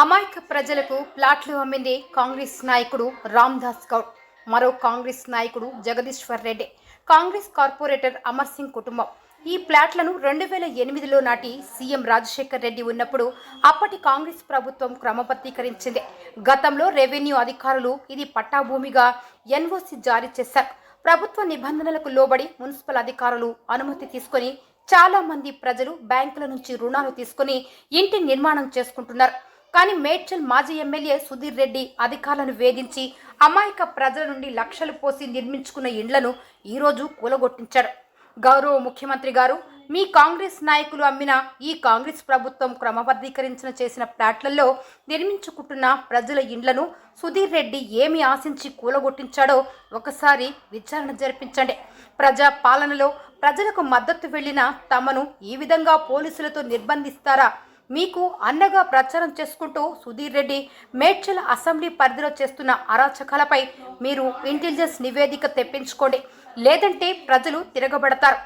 అమాయక ప్రజలకు ప్లాట్లు అమ్మింది కాంగ్రెస్ నాయకుడు రామ్దాస్ గౌడ్. మరో కాంగ్రెస్ నాయకుడు జగదీశ్వర్ రెడ్డి. కాంగ్రెస్ కార్పొరేటర్ అమర్ సింగ్ కుటుంబం. ఈ ప్లాట్లను రెండు వేల ఎనిమిదిలో నాటి సీఎం రాజశేఖర్ రెడ్డి ఉన్నప్పుడు అప్పటి కాంగ్రెస్ ప్రభుత్వం క్రమబద్ధీకరించింది. గతంలో రెవెన్యూ అధికారులు ఇది పట్టాభూమిగా ఎన్ఓసి జారీ చేశారు. ప్రభుత్వ నిబంధనలకు లోబడి మున్సిపల్ అధికారులు అనుమతి తీసుకొని చాలా మంది ప్రజలు బ్యాంకుల నుంచి రుణాలు తీసుకుని ఇంటి నిర్మాణం చేసుకుంటున్నారు. కానీ మేడ్చల్ మాజీ ఎమ్మెల్యే సుధీర్ రెడ్డి అధికారులను వేధించి అమాయక ప్రజల నుండి లక్షలు పోసి నిర్మించుకున్న ఇండ్లను ఈరోజు కూలగొట్టించారు. గౌరవ ముఖ్యమంత్రి గారు మీ కాంగ్రెస్ నాయకులు అమ్మిన ఈ కాంగ్రెస్ ప్రభుత్వం క్రమబద్ధీకరించిన చేసిన ప్లాట్లలో నిర్మించుకుంటున్న ప్రజల ఇండ్లను సుధీర్ రెడ్డి ఏమి ఆశించి కూలగొట్టించాడో ఒకసారి విచారణ జరిపించండి. ప్రజా పాలనలో ప్రజలకు మద్దతు వెళ్ళిన తమను ఈ విధంగా పోలీసులతో నిర్బంధిస్తారా? మీకు అన్నగా ప్రచారం చేసుకుంటూ సుధీర్ రెడ్డి మేడ్చల్ అసెంబ్లీ పరిధిలో చేస్తున్న అరాచకాలపై మీరు ఇంటెలిజెన్స్ నివేదిక తెప్పించుకోండి. లేదంటే ప్రజలు తిరగబడతారు.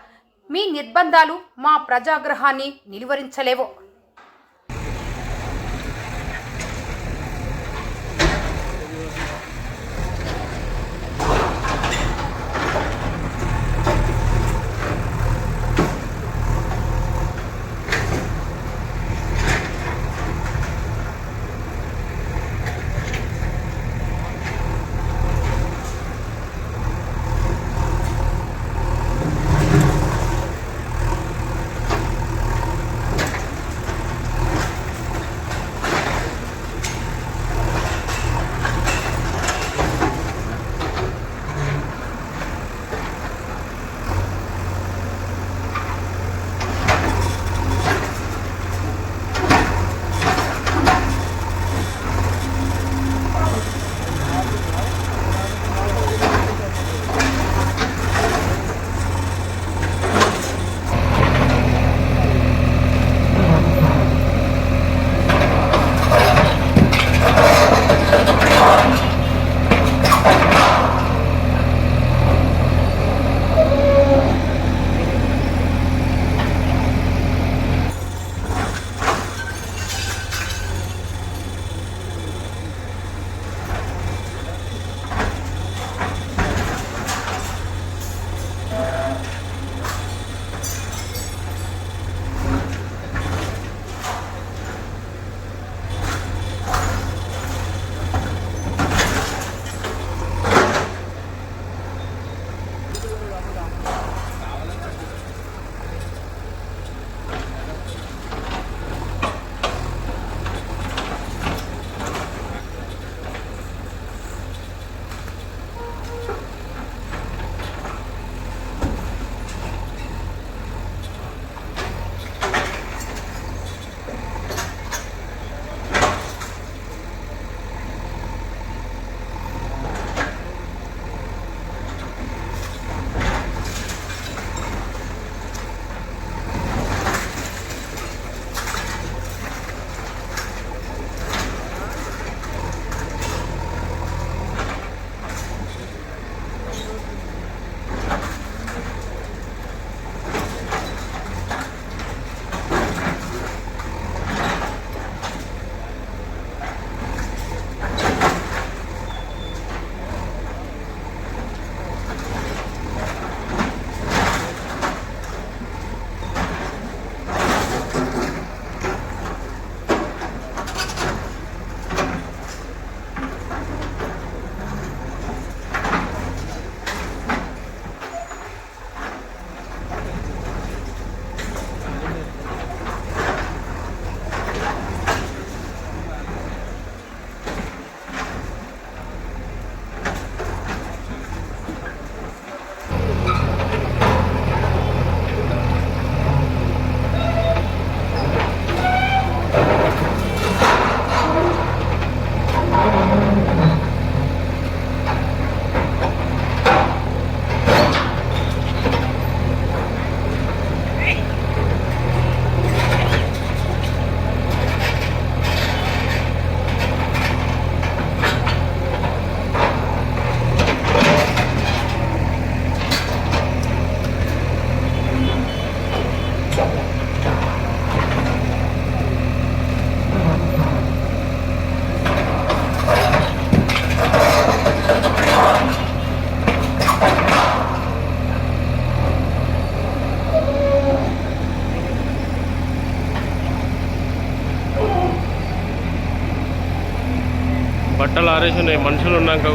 మీ నిర్బంధాలు మా ప్రజాగ్రహాన్ని నిలువరించలేవు. బట్టలు ఆరేసి ఉన్నాయి. మనుషులు ఉన్నాక